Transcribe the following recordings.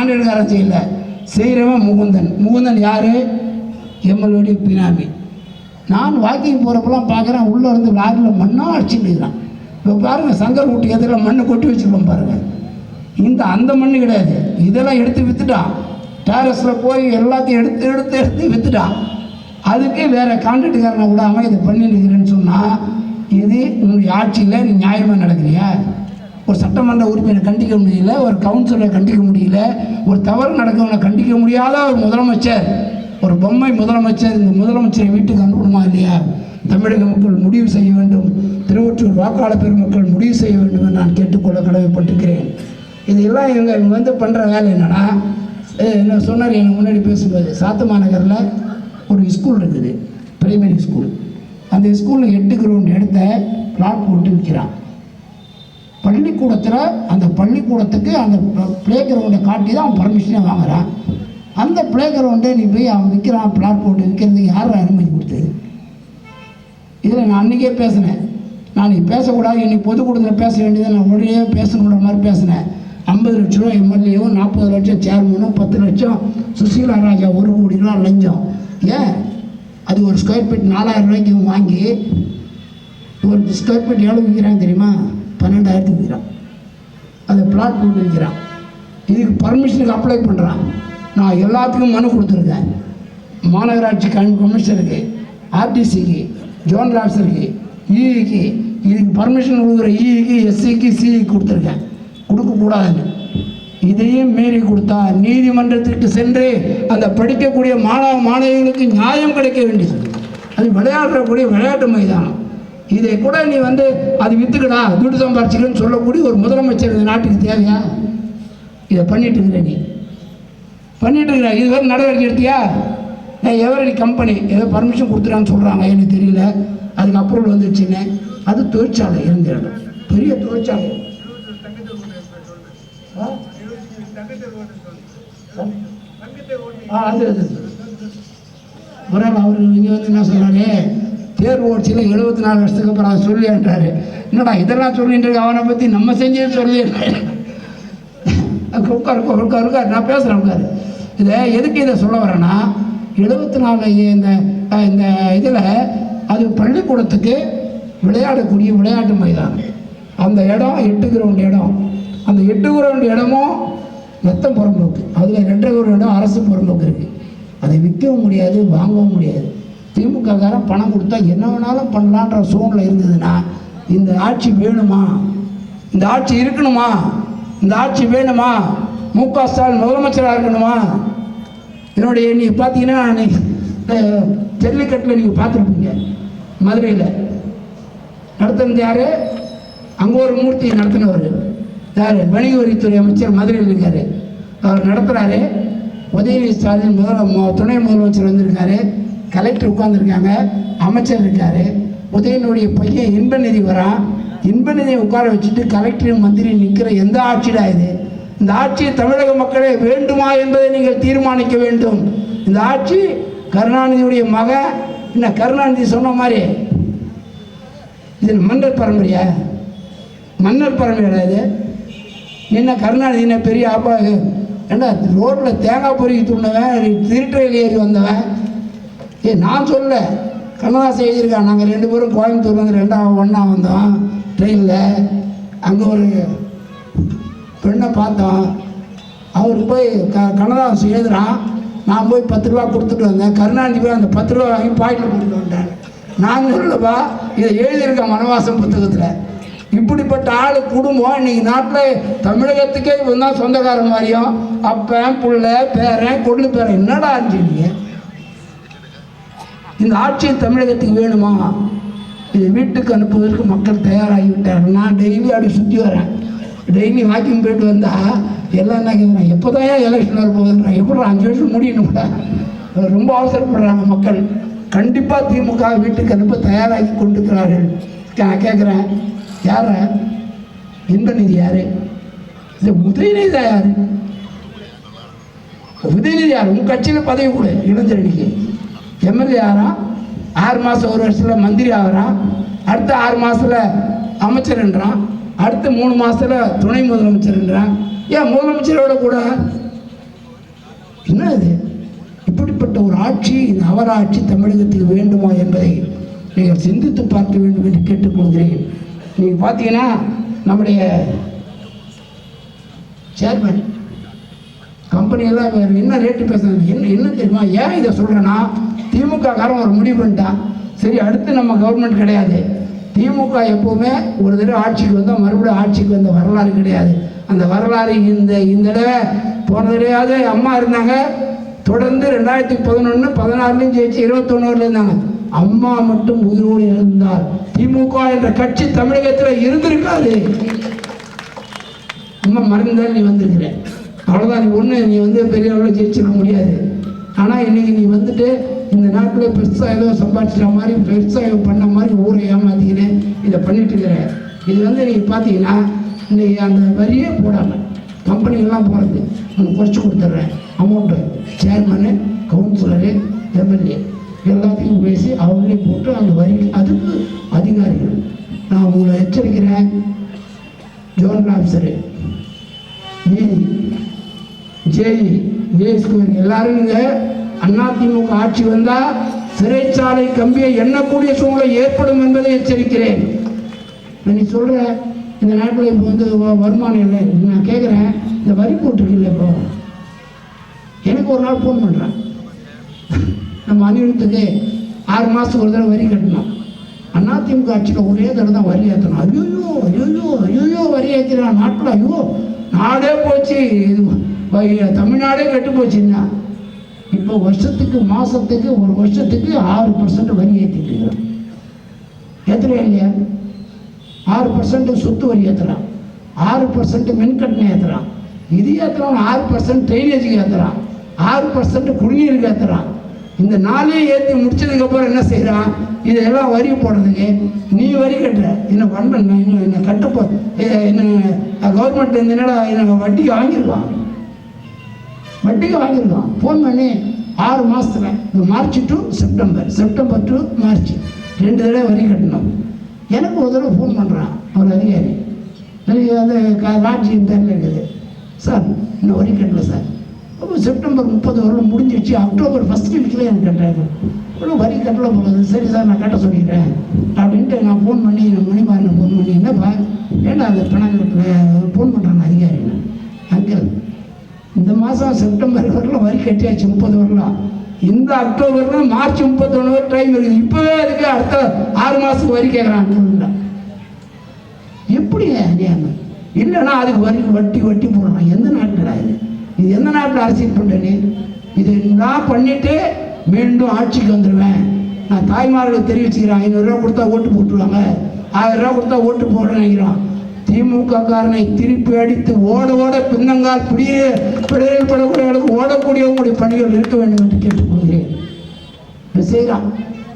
கான்ட்ராக்டுக்காரன் செய்யல. செய்கிறவன் முகுந்தன். முகுந்தன் யார்? எம்எல்ஏடி பினாமி. நான் வாக்கிங் போகிறப்பெல்லாம் பார்க்குறேன் உள்ளே இருந்து லாரியில் மண்ணாக அடிச்சுட்டு இப்போ பாருங்கள் சங்கர் வீட்டு எதிரில் மண்ணை கொட்டி வச்சுருப்போம் பாருங்கள் இந்த அந்த மண்ணு கிடையாது. இதெல்லாம் எடுத்து விற்றுட்டான் டேரஸில் போய் எல்லாத்தையும் எடுத்து எடுத்து எடுத்து விற்றுட்டான் அதுக்கு வேறு கான்ட்ராக்டுக்காரனை விடாமல் இதை இருக்கிறேன்னு சொன்னால் இது உங்களுடைய ஆட்சியில் நீ நியாயமாக நடக்கிறியா? ஒரு சட்டமன்ற உறுப்பினரை கண்டிக்க முடியல ஒரு கவுன்சிலரை கண்டிக்க முடியல ஒரு தவறு நடக்கவனை கண்டிக்க முடியாத ஒரு முதலமைச்சர் ஒரு பொம்மை முதலமைச்சர் இந்த முதலமைச்சரை வீட்டுக்கு அனுப்பணுமா இல்லையா? தமிழக மக்கள் முடிவு செய்ய வேண்டும். திருவொற்றூர் வாக்காளர் பெருமக்கள் முடிவு செய்ய வேண்டும் என்று நான் கேட்டுக்கொள்ள கடமைப்பட்டிருக்கிறேன். இதெல்லாம் இவங்க இவங்க வந்து பண்ணுற வேலை என்னென்னா என்ன சொன்னார் எனக்கு முன்னாடி பேசும்போது சாத்தமா நகரில் ஒரு ஸ்கூல் இருக்குது பிரைமரி ஸ்கூல் அந்த ஸ்கூலில் எட்டு கிரவுண்ட் எடுத்த பிளாட் போட்டு விற்கிறான் பள்ளிக்கூடத்தில் அந்த பள்ளிக்கூடத்துக்கு அந்த ப்ளே கிரவுண்டை காட்டி தான் அவன் பர்மிஷனே வாங்குறான். அந்த ப்ளே கிரவுண்டை நீ போய் அவன் விற்கிறான் பிளாட் போட்டு விற்கிறதுக்கு யார் அனுமதி கொடுத்தது? இதில் நான் அன்றைக்கே பேசினேன். நான் நீ பேசக்கூடாது இன்னைக்கு பொதுக்கூடத்தில் பேச வேண்டியதை நான் உடனே பேசணுன்ற மாதிரி பேசினேன். ஐம்பது லட்ச ரூபா எம்எல்ஏவும் நாற்பது லட்சம் சேர்மனும் பத்து லட்சம் சுசீலா ராஜா ஒரு கோடி ரூபா லஞ்சம். ஏன்? அது ஒரு ஸ்கொயர் ஃபீட் நாலாயிரம் ரூபாய்க்கு வாங்கி ஒரு ஸ்கொயர் ஃபீட் எவ்வளோ விற்கிறாங்க தெரியுமா? பன்னெண்டாயிரத்துக்கு விற்கிறான் அதை பிளாட் போட்டு விற்கிறான் இதுக்கு பர்மிஷனுக்கு அப்ளை பண்ணுறான் நான் எல்லாத்துக்கும் மனு கொடுத்துருக்கேன். மாநகராட்சி கமிஷனருக்கு ஆர்டிசிக்கு ஜோனல் ஆஃபீஸருக்கு இஇக்கு இதுக்கு பர்மிஷன் கொடுக்குற இஇக்கு எஸ்சிக்கு சிஇக்கு கொடுத்துருக்கேன். கொடுக்கக்கூடாதுன்னு இதையும் மீறி கொடுத்தா நீதிமன்றத்திற்கு சென்று அந்த படிக்கக்கூடிய மாணவ மாணவிகளுக்கு நியாயம் கிடைக்க வேண்டியது. அது விளையாடக்கூடிய விளையாட்டு மைதானம். இதை கூட நீ வந்து அது விற்றுக்கடா துட்டு சம்பாரிச்சுக்கன்னு சொல்லக்கூடிய ஒரு முதலமைச்சர் இந்த நாட்டுக்கு தேவையா? இதை பண்ணிட்டு இருக்கிற நீ. பண்ணிட்டு இருக்கிற இது வரை நடவடிக்கை எடுத்தியா? நான் எவரடி கம்பெனி ஏதோ பர்மிஷன் கொடுத்துறான்னு சொல்கிறாங்க எனக்கு தெரியல. அதுக்கு அப்ரூவல் வந்துருச்சுன்னு அது தொழிற்சாலை இருந்த இடம் பெரிய தொழிற்சாலை. ஆ? அது அது அவர் இங்கே வந்து என்ன சொல்கிறாரு தேர்வு ஓட்சியில் எழுபத்தி நாலு வருஷத்துக்கு அப்புறம் அதை சொல்லின்றாரு என்னடா இதெல்லாம் சொல்லிட்டு இருக்க? அவனை பற்றி நம்ம செஞ்சது சொல்லி உட்காரு உட்கார் உட்கார் நான் பேசுகிறேன் உட்காரு. இதை எதுக்கு இதை சொல்ல வரேன்னா எழுபத்தி நாலு இந்த இந்த இதில் அது பள்ளிக்கூடத்துக்கு விளையாடக்கூடிய விளையாட்டு மைதானம். அந்த இடம் எட்டு கிரவுண்ட் இடம். அந்த எட்டு கிரவுண்ட் இடமும் மெத்தம் புறம்போக்கு. அதில் ரெண்டரை கிரவுண்ட் இடம் அரசு புறம்போக்கு இருக்குது அதை விற்கவும் முடியாது வாங்கவும் முடியாது. திமுககாரன் பணம் கொடுத்தா என்ன வேணாலும் பண்ணலான்ற சூழ்நிலை இருந்ததுன்னா இந்த ஆட்சி வேணுமா? இந்த ஆட்சி இருக்கணுமா? இந்த ஆட்சி வேணுமா? மு க ஸ்டாலின் முதலமைச்சராக இருக்கணுமா? என்னுடைய நீங்கள் பார்த்தீங்கன்னா நீ ஜல்லிக்கட்டில் நீங்கள் பார்த்துருப்பீங்க மதுரையில். நடத்தினது யார்? அங்கே ஒரு மூர்த்தியை நடத்தினவர். யார்? வணிக வரித்துறை அமைச்சர் மதுரையில் இருக்கார். அவர் நடத்துகிறாரு உதயநிதி ஸ்டாலின் முதல துணை முதலமைச்சர் வந்திருக்காரு. கலெக்டர் உட்காந்துருக்காங்க அமைச்சர் இருக்கார். உதயனுடைய பையன் இன்பநிதி வரான் இன்பநிதியை உட்கார வச்சுட்டு கலெக்டர் மந்திரி நிற்கிற எந்த ஆட்சிடா இது? இந்த ஆட்சி தமிழக மக்களே வேண்டுமா என்பதை நீங்கள் தீர்மானிக்க வேண்டும். இந்த ஆட்சி கருணாநிதியுடைய மகன் என்ன கருணாநிதி சொன்ன மாதிரி? இது மன்னர் பரம்பரையா? மன்னர் பரம்பரையா இது? என்ன கருணாநிதி என்ன பெரிய ஆப்பா ஏண்டா ரோட்டில் தேங்காய் பொறுக்கி துண்ணவன் திருட்டையில் ஏறி வந்தவன்? ஏ நான் சொல்ல கண்ணதாசன் எழுதியிருக்கான். நாங்கள் ரெண்டு பேரும் கோயம்புத்தூர் வந்து ரெண்டாவது ஒன்றா வந்தோம் ட்ரெயினில். அங்கே ஒரு பெண்ணை பார்த்தோம். அவருக்கு போய் க கண்ணதாசன் எழுதுறான். நான் போய் பத்து ரூபா கொடுத்துட்டு வந்தேன். கருணாநிதி போய் அந்த பத்து ரூபா வாங்கி பாக்கெட்டில் கொடுத்துட்டு வந்தேன் நான் சொல்லப்பா இதை எழுதியிருக்கேன் மனவாசம் புத்தகத்தில். இப்படிப்பட்ட ஆள் குடும்பம் இன்னைக்கு நாட்டில் தமிழகத்துக்கே இவன் தான் சொந்தக்காரன் மாதிரியும் அப்பன் பிள்ளை பேரன் கொள்ளு பேரன் என்னடா ஆச்சுங்க இந்த ஆட்சி தமிழகத்துக்கு வேணுமா? இதை வீட்டுக்கு அனுப்புவதற்கு மக்கள் தயாராகிவிட்டார் நான் டெய்லி அப்படி சுற்றி வரேன். டெய்லி வாக்கிங் போயிட்டு வந்தா எல்லாம் என்ன கேட்குறேன் எப்போ தான் எலெக்ஷன் வரப்போகுதுன்றான் எப்படி அஞ்சு வருஷம் முடியணும்டா ரொம்ப அவசரப்படுறாங்க மக்கள். கண்டிப்பாக திமுக வீட்டுக்கு அனுப்ப தயாராகி கொண்டிருக்கிறார்கள். நான் கேட்குறேன் யார இன்பநிதி யாரு? இந்த உதயநிதி யார்? உதயநிதி யார்? உங்கள் கட்சியில் பதவி கொடு இளைஞரடிக்கு. எம்எல்ஏ ஆகிறான் ஆறு மாதம் ஒரு வருஷத்தில் மந்திரி ஆகிறான் அடுத்த ஆறு மாதத்தில் அமைச்சர்ன்றான் அடுத்த மூணு மாதத்தில் துணை முதலமைச்சர்ன்றான் ஏன் முதலமைச்சரோட கூட? என்ன அது இப்படிப்பட்ட ஒரு ஆட்சி இந்த அவராட்சி தமிழகத்துக்கு வேண்டுமா என்பதை நீங்கள் சிந்தித்து பார்க்க வேண்டும் என்று கேட்டுக்கொள்கிறேன். நீங்கள் பார்த்தீங்கன்னா நம்முடைய சேர்மன் கம்பெனியெல்லாம் வேறு என்ன ரேட்டு பேசுறது என்ன என்ன தெரியுமா? ஏன் இதை சொல்கிறேன்னா திமுக காரன் ஒரு முடிவு பண்ணிட்டான் சரி அடுத்து நம்ம கவர்மெண்ட் கிடையாது. திமுக எப்போவுமே ஒரு தடவை ஆட்சிக்கு வந்தால் மறுபடியும் ஆட்சிக்கு வந்த வரலாறு கிடையாது. அந்த வரலாறு இந்த இந்த தடவை போன தடவையாவது அம்மா இருந்தாங்க. தொடர்ந்து ரெண்டாயிரத்தி பதினொன்று பதினாறுலேயும் ஜெயிச்சு இருபத்தொன்னூறுல இருந்தாங்க. அம்மா மட்டும் உயிரோடு இருந்தார். திமுக என்ற கட்சி தமிழகத்தில் இருந்திருக்காது. அம்மா மறந்தால் நீ வந்திருக்கிறேன் அவ்வளோதான் நீ ஒன்று நீ வந்து பெரிய அளவில் ஜெயிச்சிருக்க முடியாது. ஆனால் இன்னைக்கு நீ வந்துட்டு இந்த நாட்டில் பெருசாக ஏதோ சம்பாதிச்சிட்ட மாதிரி பெருசாக ஏதோ பண்ண மாதிரி ஊரை ஏமாத்திக்கின்னு இதை பண்ணிட்டு இருக்கிற இது வந்து நீங்கள் பார்த்தீங்கன்னா இன்றைக்கி அந்த வரியே போடாமல் கம்பெனிகள்லாம் போகிறது உங்களுக்கு குறைச்சி கொடுத்துட்றேன். அமௌண்ட்டு சேர்மனு கவுன்சிலரு எம்எல்ஏ எல்லாத்தையும் பேசி அவங்களே போட்டு அந்த வரி அதுக்கு அதிகாரிகள். நான் உங்களை எச்சரிக்கிறேன். Zonal officer AE JE A square எல்லாரும் அதிமுக ஆட்சி வந்தா சிறைச்சாலை கம்பியை எண்ணக்கூடிய சூழ்நிலை ஏற்படும் என்பதை எச்சரிக்கிறேன். நீ சொல்ற இந்த நாட்டில் இப்போ வந்து வருமானம் இல்லை. நான் கேட்குறேன் இந்த வரி போட்டிருக்கீங்களே இப்போ. எனக்கு ஒரு நாள் ஃபோன் பண்ணுறேன் நம்ம அணிவகுத்துக்கு ஆறு மாதத்துக்கு ஒரு தடவை வரி கட்டணும். அதிமுக ஆட்சியில் ஒரே தடவை தான் வரி ஏற்றணும் ஐயோ ஐயோ ஐயோ வரி ஏற்றினா நாட்டில். ஐயோ நாடே போச்சு. இது தமிழ்நாடே கெட்டு போச்சுன்னா. இப்போ வருஷத்துக்கு மாதத்துக்கு ஒரு வருஷத்துக்கு ஆறு பர்சன்ட் வரி ஏற்றிட்டு இருக்கிறோம் ஏற்றுறேன் இல்லையா ஆறு பர்சன்ட் சொத்து வரி ஏற்றுறான் ஆறு பர்சன்ட் மின்கட்டணம் ஏற்றுறான் இது ஏற்றுறான் ஆறு பர்சன்ட் ட்ரைனேஜுக்கு ஏற்றுறான் ஆறு பர்சன்ட் குடிநீருக்கு ஏற்றுறான் இந்த நாளே ஏற்றி முடிச்சதுக்கப்புறம் என்ன செய்கிறான் இதெல்லாம் வரி போடுறதுக்கு நீ வரி கட்டுற. என்ன பண்ண இன்னும் என்ன கட்டப்போ என்ன கவர்மெண்ட் இந்த என்னடா என்ன வட்டி வாங்கியிருக்கான் வட்டிக்கு வாங்கியிருந்தோம். ஃபோன் பண்ணி ஆறு மாதத்துல இந்த March to September September to March ரெண்டு தடவை வரி கட்டணும். எனக்கு ஒரு தடவை ஃபோன் பண்ணுறான் ஒரு அதிகாரி. எனக்கு அந்த க- இருக்குது. சார் இன்னும் வரி கட்டல சார். அப்போ செப்டம்பர் முப்பது வரலும் முடிஞ்சிடுச்சு அக்டோபர் ஃபஸ்ட் வீக்கில் எனக்கு கட்டாங்க ஒன்றும் வரி கட்டல போகுது சரி சார் நான் கட்ட சொல்லிடுறேன். அப்படின்ட்டு நான் ஃபோன் பண்ணி என் மணிமாரனை ஃபோன் பண்ணி என்னப்பா ஏன்னா அந்த பணம் கட்டல ஃபோன் பண்ணுறேன் அதிகாரி. அங்கிள் இந்த மாதம் செப்டம்பர் வரலாம் வரி கட்டியாச்சு முப்பது வரலாம் இந்த அக்டோபர்ல மார்ச் முப்பத்தொன்று வரை டைம் இருக்குது. இப்போவே அதுக்கு அடுத்த ஆறு மாதத்துக்கு வரி கேட்குறாங்க எப்படி அநியாயம்? இல்லைன்னா அதுக்கு வரி வட்டி வட்டி போடுறான் எந்த நாட்டில் இது? இது எந்த நாட்டில் அரசியல் பண்ணுறேன்னு இது நான் பண்ணிட்டு மீண்டும் ஆட்சிக்கு வந்துடுவேன் நான் தாய்மார்களுக்கு தெரிவிச்சுக்கிறேன். ஐநூறுரூவா கொடுத்தா ஓட்டு போட்டுருவாங்க. ஆயிரம் ரூபா கொடுத்தா ஓட்டு போடுறேன் நினைக்கிறான். திமுக காரனை திருப்பி அடித்து ஓட ஓட பின்னங்கால் பிடிய பிடரில் படக்கூடியவர்களுக்கு ஓடக்கூடியவங்களுடைய பணிகள் இருக்க வேண்டும் என்று கேட்டுக்கொள்கிறேன். இதை செய்கிறான்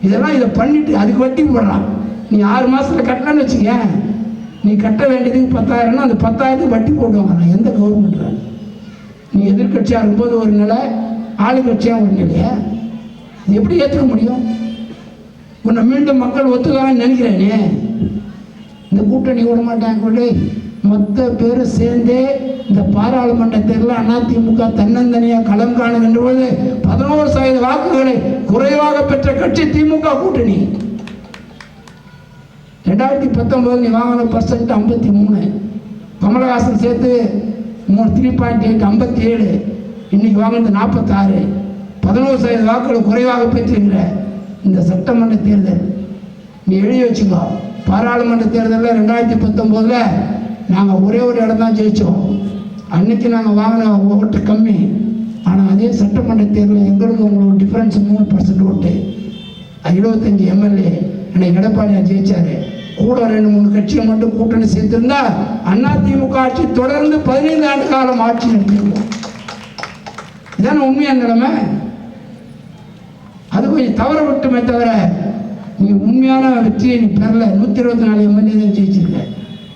இதெல்லாம் இதை பண்ணிட்டு அதுக்கு வட்டி போடுறான் நீ ஆறு மாசத்துல கட்டலன்னு வச்சுக்க நீ கட்ட வேண்டியதுக்கு பத்தாயிரம்னா அந்த பத்தாயிரத்துக்கு வட்டி போடுவாங்க. எந்த கவர்மெண்ட்ல நீ எதிர்க்கட்சியாக இருக்கும்போது ஒரு நிலை ஆளுங்கட்சியாக ஒரு நிலையா? இது எப்படி ஏற்றுக்க முடியும்? உன்னை மீண்டும் மக்கள் ஒத்துக்காமன்னு நினைக்கிறேனே. இந்த கூட்டணி விட மாட்டாங்க சொல்லி மொத்த பேரும் சேர்ந்தே இந்த பாராளுமன்ற தேர்தலில் அதிமுக தன்னந்தனியாக களம் காணுகின்ற பொழுது பதினோரு சதவீத வாக்குகளை குறைவாக பெற்ற கட்சி திமுக கூட்டணி. ரெண்டாயிரத்தி பத்தொன்பது நீ வாங்கின பர்சன்ட் ஐம்பத்தி மூணு. கமலஹாசன் சேர்த்து மூணு த்ரீ பாயிண்ட் எயிட் ஐம்பத்தி ஏழு. இன்னைக்கு வாங்கினது நாற்பத்தாறு. பதினோரு சதவீத வாக்குகள் குறைவாக பெற்றிருக்கிற இந்த சட்டமன்ற தேர்தல். நீ எழுதி வச்சுக்கோ. பாராளுமன்ற தேர்தலில் ரெண்டாயிரத்தி பத்தொம்போதில் நாங்கள் ஒரே ஒரு இடம் தான் ஜெயித்தோம் அன்னைக்கு நாங்கள் வாங்கின ஓட்டு கம்மி. ஆனால் அதே சட்டமன்ற தேர்தலில் எங்களுக்கு உங்களுக்கு டிஃப்ரென்ஸ் மூணு பர்சன்ட் ஓட்டு. இருபத்தஞ்சி எம்எல்ஏ அன்னைக்கு எடப்பாடியார் ஜெயிச்சார். கூட ரெண்டு மூணு கட்சிகள் மட்டும் கூட்டணி சேர்த்திருந்தா அதிமுக ஆட்சி தொடர்ந்து பதினைந்து ஆண்டு காலம் ஆட்சி நடத்திருக்கோம். இதான உண்மையான நிலைமை? அது கொஞ்சம் தவற விட்டுமே தவிர நீ உண்மையான வெற்றியை நீ பெறல. நூற்றி இருபத்தி நாலு எம்எல்ஏ தான் ஜெயிச்சிருக்க.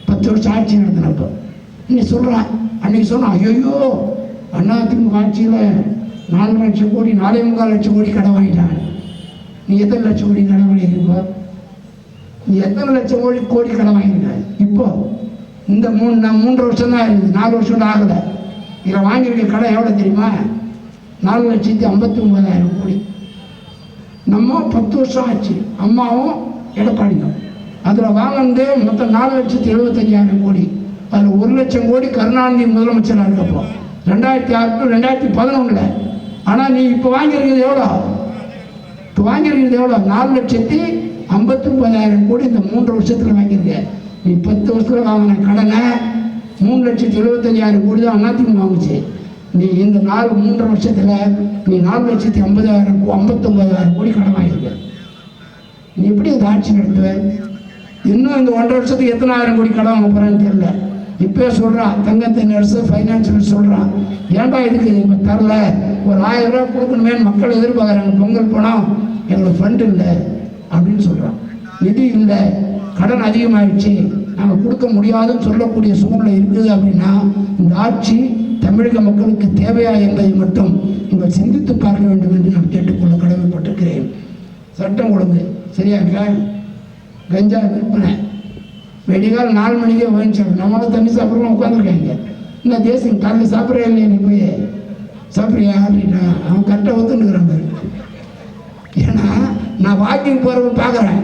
பத்து வருஷம் ஆட்சி நடத்தினப்போ நீ சொல்கிறான் அன்னைக்கு சொன்னான் ஐயோ அதிமுக ஆட்சியில் நாலு லட்சம் கோடி நாலே முக்கால் லட்சம் கோடி கடன் வாங்கிட்டாங்க. நீ எத்தனை லட்சம் கோடி கடன் வாங்கியிருக்கோ? நீ எத்தனை லட்சம் கோடி கோடி கடன் வாங்கியிருக்க? இப்போ இந்த மூணு நான் மூன்று வருஷம் தான் இருக்குது. நாலு வருஷம் கூட ஆகலை. இதில் வாங்கியிருக்க கடன் எவ்வளோ தெரியுமா? நாலு லட்சத்தி ஐம்பத்தி ஒன்பதாயிரம் கோடி. நம்ம பத்து வருஷம் ஆச்சு. அம்மாவும் எடப்பாடியும் அதில் வாங்கினது மொத்தம் நாலு லட்சத்தி எழுபத்தஞ்சாயிரம் கோடி. அதில் ஒரு லட்சம் கோடி கருணாநிதி முதலமைச்சராக இருக்கப்போ. ரெண்டாயிரத்தி ஆறு டு ரெண்டாயிரத்தி பதினொன்றில் ஆனால் நீ இப்போ வாங்கியிருக்கிறது எவ்வளோ? இப்போ வாங்கியிருக்கிறது எவ்வளோ? நாலு லட்சத்தி ஐம்பத்தி ஒன்பதாயிரம் கோடி இந்த மூன்று வருஷத்தில் வாங்கியிருக்க. நீ பத்து வருஷத்தில் வாங்கின கடனை மூணு லட்சத்தி எழுபத்தஞ்சாயிரம் கோடி தான் அதிமுக வாங்குச்சு. நீ இந்த நாலு மூன்றரை வருஷத்தில் நீ நாலு லட்சத்தி ஐம்பதாயிரம் ஐம்பத்தொம்பதாயிரம் கோடி கடன் வாங்கியிருக்க. நீ எப்படி இந்த ஆட்சி நடத்துவ? இன்னும் இந்த ஒன்றரை வருஷத்துக்கு எத்தனை ஆயிரம் கோடி கடன் வாங்க போகிறான்னு தெரியல. இப்போயே சொல்கிறான் தங்கத்தை நர்ஸு ஃபைனான்ஸ் சொல்கிறான் ஏன்டா இதுக்கு இப்போ தரல? ஒரு ஆயிரம் ரூபா கொடுக்கணுமே மக்கள் எதிர்பார்க்குறாங்க. பொங்கல் பணம் எங்களுக்கு ஃபண்ட் இல்லை அப்படின்னு சொல்கிறான் நிதி இல்லை கடன் அதிகமாகிடுச்சு நாங்கள் கொடுக்க முடியாதுன்னு சொல்லக்கூடிய சூழ்நிலை இருக்குது அப்படின்னா இந்த ஆட்சி தமிழக மக்களுக்கு தேவையா என்பதை மட்டும் நீங்கள் சிந்தித்து பார்க்க வேண்டும் என்று நான் கேட்டுக்கொள்ள கடமைப்பட்டிருக்கிறேன். சட்டம் ஒழுங்கு சரியாக கஞ்சா விற்பனை. வெடிகால் நாலு மணிக்கே வாங்கிச்சாங்க நம்மளும் தண்ணி சாப்பிட்றோம் உட்காந்துருக்காங்க இந்த தேசம் காலையில் சாப்பிட்றே இல்லையா நீ போய்? சாப்பிட்றியா? அப்படின்னா அவன் கரெக்டாக ஒத்துனுக்குறான் பாரு. ஏன்னா நான் வாக்கிங் போகிறவங்க பார்க்குறேன்.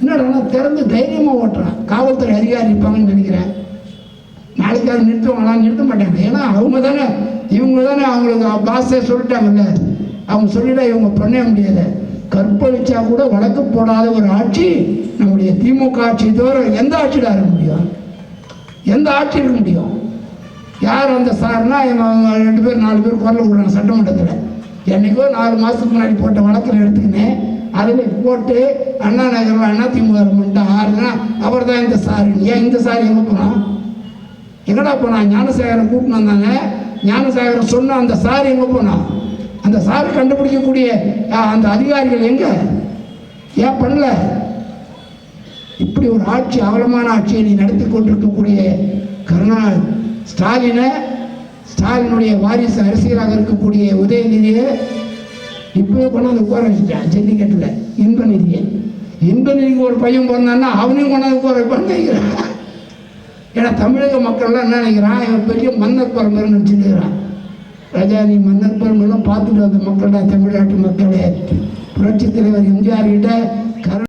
என்னடா திறந்து தைரியமாக ஓட்டுறான். காவல்துறை அதிகாரி இருப்பாங்கன்னு நினைக்கிறேன். நாளைக்கு அதை நிறுத்துவாங்களா? நிறுத்த மாட்டாங்க. ஏன்னா அவங்க தானே இவங்க தானே அவங்களுக்கு பாஸே சொல்லிட்டாங்கல்ல. அவங்க சொல்லிட்டா இவங்க பண்ண முடியாது. கற்பழிச்சா கூட வழக்கு போடாத ஒரு ஆட்சி நம்முடைய திமுக ஆட்சி தவிர எந்த ஆட்சியில் இருக்க முடியும்? எந்த ஆட்சி இருக்க முடியும்? யார் அந்த சார்னா இவங்க ரெண்டு பேர் நாலு பேர் குரல் விடுறாங்க சட்டமன்றத்தில். என்னைக்கோ நாலு மாதத்துக்கு முன்னாடி போட்ட வழக்கில் எடுத்துக்கினேன். அதில் போட்டு அண்ணா நகரில் அண்ணா திமுக பண்ணிட்டு ஆறுனா அவர் தான் இந்த சார். ஏன் இந்த சார் எங்கே போனால் எங்கடா போனான் ஞானசேகரன் கூட்டின்னு வந்தாங்க. ஞானசேகரன் சொன்ன அந்த சார் எங்கே போனான் அந்த சார் கண்டுபிடிக்கக்கூடிய அந்த அதிகாரிகள் எங்க? ஏன் பண்ணல? இப்படி ஒரு ஆட்சி அவலமான ஆட்சியை நீ நடத்தி கொண்டிருக்கக்கூடிய கருணா ஸ்டாலினை ஸ்டாலினுடைய வாரிசு அரசியலாக இருக்கக்கூடிய உதயநிதியை இப்போ கொண்டாந்து உட்கார வச்சுட்டேன் ஜல்லிக்கட்டில். இன்ப நிதியை இன்ப நிதிக்கு ஒரு பையன் பிறந்தான்னா அவனையும் கொண்டாந்து உட்கார வைப்பான்னு ஏன்னா தமிழக மக்கள்லாம் என்ன நினைக்கிறான்? இவன் பெரிய மன்னர் பரம்பரை நினச்சிருக்கிறான் ராஜா நீ மன்னர் பரம்பரைலாம் பார்த்துட்டு வந்த மக்கள்டா தமிழ்நாட்டு மக்களே. புரட்சித் தலைவர் எம்ஜிஆர் கிட்ட கரு